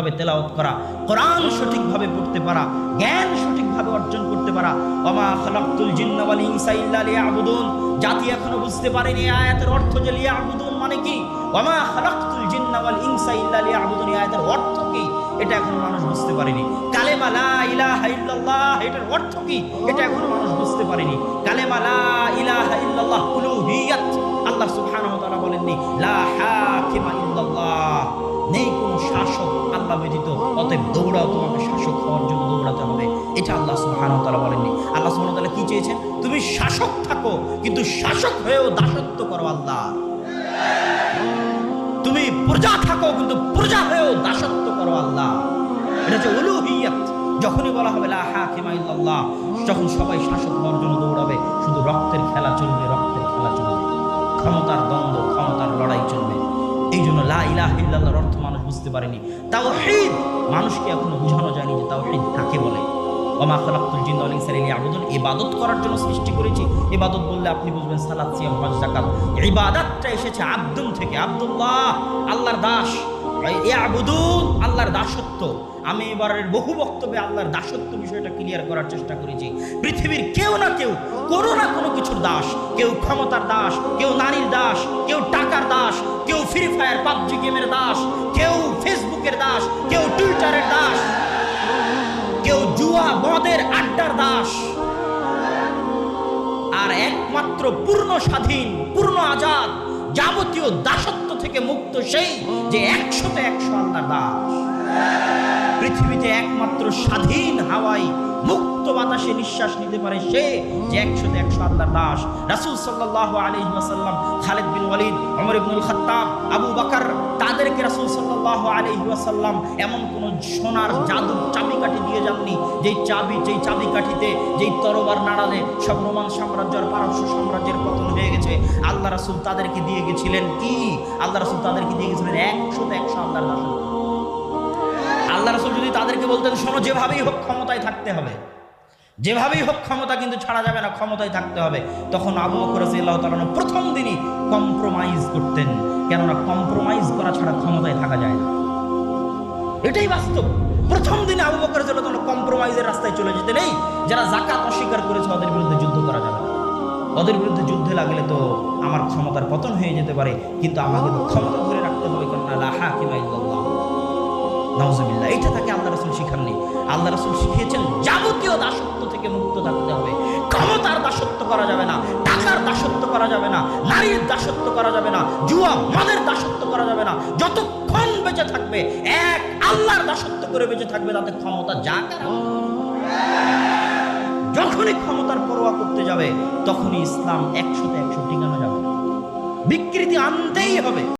ভাবে তেলাওয়াত করা, কোরআন সঠিকভাবে পড়তে পারা, জ্ঞান সঠিকভাবে অর্জন করতে পারা, ওমা খালাকতুল জিন্না ওয়াল ইনসা ইল্লা লিয়াবুদুন, জাতি এখনও বুঝতে পারেনি আয়াতের অর্থ যে লিয়াবুদুন মানে কি? ওমা খালাকতুল জিন্না ওয়াল ইনসা ইল্লা লিয়াবুদুন আয়াতের অর্থ কি? এটা এখনও মানুষ বুঝতে পারেনি। কালেমা লা ইলাহা ইল্লাল্লাহ, এটার অর্থ কি? এটা এখনও মানুষ বুঝতে পারেনি। কালেমা লা ইলাহা ইল্লাল্লাহ, উলুহিয়াত, আল্লাহ সুবহানাহু ওয়া তাআলা বলেননি, লা হাকিমা ইল্লাল্লাহ, নেই কোনো শাসক আল্লাহ ব্যতীত অতএব দৌড়াও, তোমাকে শাসক হওয়ার জন্য দৌড়াতে হবে। এটা আল্লাহ ওয়া তাআলা বলেননি। আল্লাহ সুবহানাহু ওয়া কি চেয়েছেন? তুমি শাসক থাকো, কিন্তু শাসক হয়েও দাসত্ব করো আল্লাহ। তুমি প্রজা থাকো, কিন্তু প্রজা হয়েও দাসত্ব করো আল্লাহ। এটা হচ্ছে উলুহিয়াত। যখনই বলা হবে, লা হাকিমা যখন সবাই শাসক হওয়ার জন্য দৌড়াবে, শুধু রক্তের খেলা চলবে, রক্তের খেলা চলবে। ক্ষমতার দ্বন্দ্ব, ক্ষমতার লড়াই চলবে। এই জন্য লা ইলাহা অর্থ বুঝতে পারেনি। তাও তাওহীদ! মানুষকে এখনও বোঝানো যায়নি যে তাও তাওহীদ কাকে বলে। ইবাদত করার জন্য সৃষ্টি করেছি। বললে আপনি বুঝবেন সালাত সিয়াম, হজ ইবাদতটা এসেছে আব্দুল থেকে। আল্লাহর দাস। ইয়াবুদুন, আল্লাহর দাসত্ব। আমি এবারের বহু বক্তব্যে আল্লাহর দাসত্ব বিষয়টা ক্লিয়ার করার চেষ্টা করেছি। পৃথিবীর কেউ না কেউ, কোনো না কোনো কিছুর দাস। কেউ ক্ষমতার দাস, কেউ নারীর দাস, কেউ টাকার দাস, কেউ ফ্রি ফায়ার পাবজি গেমের দাস। টুইটারের দাস। কেউ জুয়া মদের আড্ডার দাস। আর একমাত্র পূর্ণ স্বাধীন, পূর্ণ আজাদ, যাবতীয় দাসত্ব থেকে মুক্ত সেই যে একশোতে একশো আল্লাহ দাস। পৃথিবীতে একমাত্র স্বাধীন হাওয়াই মুক্ত বাতাসে নিঃশ্বাস নিতে পারে সে যে একশোতে একশো আল্লাহর দাস। রাসূল সাল্লাল্লাহু আলাইহি ওয়াসাল্লাম, খালিদ বিন ওয়ালিদ, ওমর ইবনুল খাত্তাব, আবু বকর, তাদেরকে রাসূল সাল্লাল্লাহু আলাইহি ওয়াসাল্লাম এমন কোন সোনার জাদুর চাবিকাঠি দিয়ে যাননি, যেই চাবি, যেই চাবিকাঠিতে, যেই তরবার নাড়ালে সব রোমান সাম্রাজ্য আর পারস্য সাম্রাজ্যের পতন হয়ে গেছে। আল্লাহ রাসূল তাদেরকে দিয়ে গেছিলেন কি? আল্লাহ রাসূল তাদেরকে দিয়ে গেছিলেন একশোতে একশো আল্লাহর দাসত্ব আল্লাহ রসুল যদি তাদেরকে বলতেন, শোনো, যেভাবেই হোক ক্ষমতায় থাকতে হবে। যেভাবেই হোক ক্ষমতা কিন্তু ছাড়া যাবে না, ক্ষমতায় থাকতে হবে। তখন আবু রাদিয়াল্লাহু তাআলা প্রথম দিনই কম্প্রোমাইজ করতেন। কেননা কম্প্রোমাইজ করা ছাড়া ক্ষমতায় থাকা যায় না। এটাই বাস্তব। প্রথম দিনে আবু বকর রাদিয়াল্লাহু তাআলা কম্প্রোমাইজের রাস্তায় চলে যেতে নেই যারা জাকাত অস্বীকার করেছে, ওদের বিরুদ্ধে যুদ্ধ করা যাবে ওদের বিরুদ্ধে যুদ্ধে লাগলে তো আমার ক্ষমতার পতন হয়ে যেতে পারে, কিন্তু আমাকে তো ক্ষমতা ধরে রাখতে নওয়াজবিল্লাহ এটা তাকে আল্লাহ রসুল শিখাননি। আল্লাহ রসুল শিখিয়েছেন, যাবতীয় দাসত্ব থেকে মুক্ত থাকতে হবে। ক্ষমতার দাসত্ব করা যাবে না, টাকার দাসত্ব করা যাবে না, নারীর দাসত্ব করা যাবে না, জুয়া মদের দাসত্ব করা যাবে না। যতক্ষণ বেঁচে থাকবে, এক আল্লাহর দাসত্ব করে বেঁচে থাকবে, তাতে ক্ষমতা যা যখনই ক্ষমতার পরোয়া করতে যাবে, তখনই ইসলাম একশোতে একশো টিকানো যাবে। বিকৃতি আনতেই হবে।